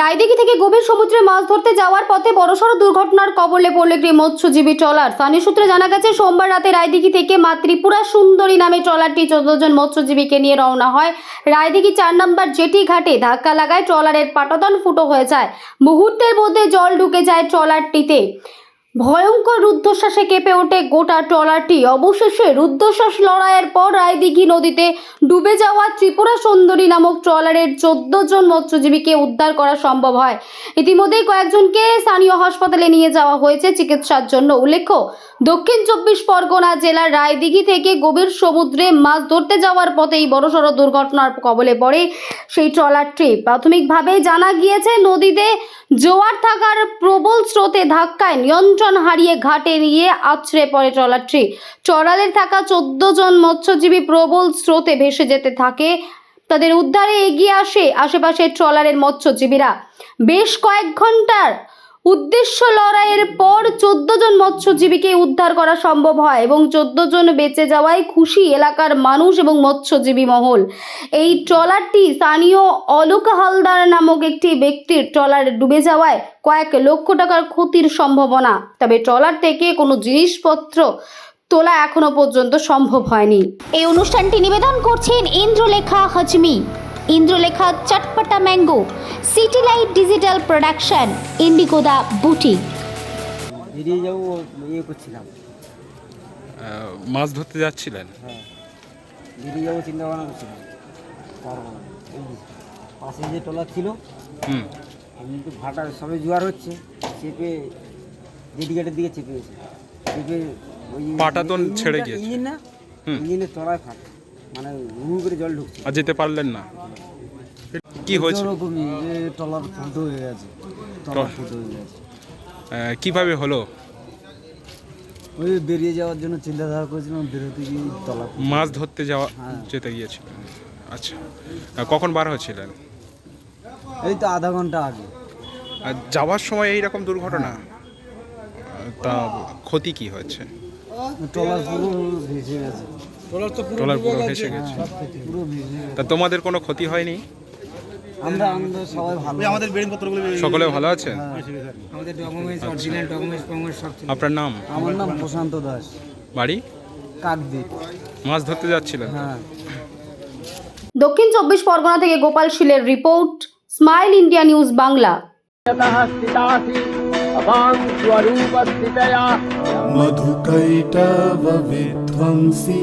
রায়দিঘি থেকে গভীর সমুদ্রে মাছ ধরতে যাওয়ার পথে বড়সড় দুর্ঘটনার কবলে পড়লে একটি মৎস্যজীবী ট্রলার। স্থানীয় সূত্রে জানা গেছে, সোমবার রাতে রায়দিঘি থেকে মা ত্রিপুরা সুন্দরী নামে ট্রলারটি চোদ্দজন মৎস্যজীবীকে নিয়ে রওনা হয়। রায়দিঘি চার নম্বর জেটি ঘাটে ধাক্কা লাগায় ট্রলারের পাটতন ফুটো হয়ে যায়। মুহূর্তের মধ্যে জল ঢুকে যায় ট্রলারটিতে। ভয়ঙ্কর রুদ্ধশ্বাসে কেঁপে ওঠে গোটা ট্রলারটি। অবশেষে রুদ্ধশ্বাস লড়াইয়ের পর রায়দিঘি নদীতে ডুবে যাওয়া ত্রিপুরা সুন্দরী নামক ট্রলারের চোদ্দ জন মৎস্যজীবীকে উদ্ধার করা সম্ভব হয়। ইতিমধ্যেই কয়েকজনকে স্থানীয় হাসপাতালে নিয়ে যাওয়া হয়েছে চিকিৎসার জন্য। উল্লেখ্য, দক্ষিণ চব্বিশ পরগনা জেলার রায়দিঘি থেকে গভীর সমুদ্রে মাছ ধরতে যাওয়ার পথে এই বড়সড় দুর্ঘটনার কবলে পড়ে সেই ট্রলারটি। প্রাথমিকভাবে জানা গিয়েছে, নদীতে জোয়ার থাকার প্রবল স্রোতে ধাক্কায় নিয়ন্ত্রণ হারিয়ে ঘাটে নিয়ে আছড়ে পড়ে ট্রলারটি। ট্রলারে থাকা চোদ্দ জন মৎস্যজীবী প্রবল স্রোতে ভেসে যেতে থাকে। তাদের উদ্ধারে এগিয়ে আসে আশেপাশের ট্রলারের মৎস্যজীবীরা। বেশ কয়েক ঘণ্টার উদ্দেশ্য লড়াইয়ের পর জন মৎস্যজীবীকে উদ্ধার করা সম্ভব হয় এবং চোদ্দ জন বেঁচে যাওয়ায় খুশি এলাকার মানুষ এবং মৎস্যজীবী মহল। এই ট্রলারটি স্থানীয় অলোক হালদার নামক একটি ব্যক্তির ট্রলার ডুবে যাওয়ায় কয়েক লক্ষ টাকার ক্ষতির সম্ভাবনা। তবে ট্রলার থেকে কোনো জিনিসপত্র তোলা এখনও পর্যন্ত সম্ভব হয়নি। এই অনুষ্ঠানটি নিবেদন করছেন Indralekha হজমি। Indralekha চটপটা mango city light digital production, ইন্ডিগোদা boutique. বেরিয়ে যাব ইয়ে করছিলাম। মাছ ধরতে যাচ্ছিলেন? হ্যাঁ। বেরিয়ে যাব চিন্তা ভাবনা করছিলাম এই পাশে যে টলার ছিল হুম। কিন্তু ভাটার সবে জোয়ার হচ্ছে চেপে জেডিঘাটের দিকে চেপে গেছে। চেপে ওই পাটাতন ইঞ্জিনটা- ছেড়ে গিয়েছে। ইঞ্জিন না। ইঞ্জিনের তলায় ফাট। মানে হু করে জল ঢুকছে। আর যেতে পারলেন না। কি হয়েছে? ওরকমই যে টলার ফুটো হয়ে গেছে। টলার ফুটো হয়ে গেছে। কীভাবে হলো? ওই বেরিয়ে যাওয়ার জন্য চিন্তাধারা করেছিলাম বেরোতে গিয়ে তলা মাছ ধরতে যাওয়া হ্যাঁ। যেতে গিয়েছিলেন আচ্ছা। কখন বার হয়েছিলেন? এই তো আধা ঘণ্টা আগে। আর যাওয়ার সময় এই রকম দুর্ঘটনা তা ক্ষতি কি হয়েছে? টলার পুরো ভেসে গেছে। ট্রলার পুরো ভেসে গেছে। পুরো ভেসে গেছে তা তোমাদের কোনো ক্ষতি হয়নি? আমরা সবাই ভালো। আমাদের সকলে ভালো আছে হ্যাঁ। আমাদের ডকুমেন্টস অরিজিনাল ডকুমেন্টস সব আপনার নাম? আমার নাম প্রশান্ত দাস। বাড়ি? কাকদ্বীপ। মাছ ধরতে যাচ্ছিলেন? হ্যাঁ। দক্ষিণ চব্বিশ পরগনা থেকে Gopal শিলের report smile India news Bangla. বিধ্বংসী।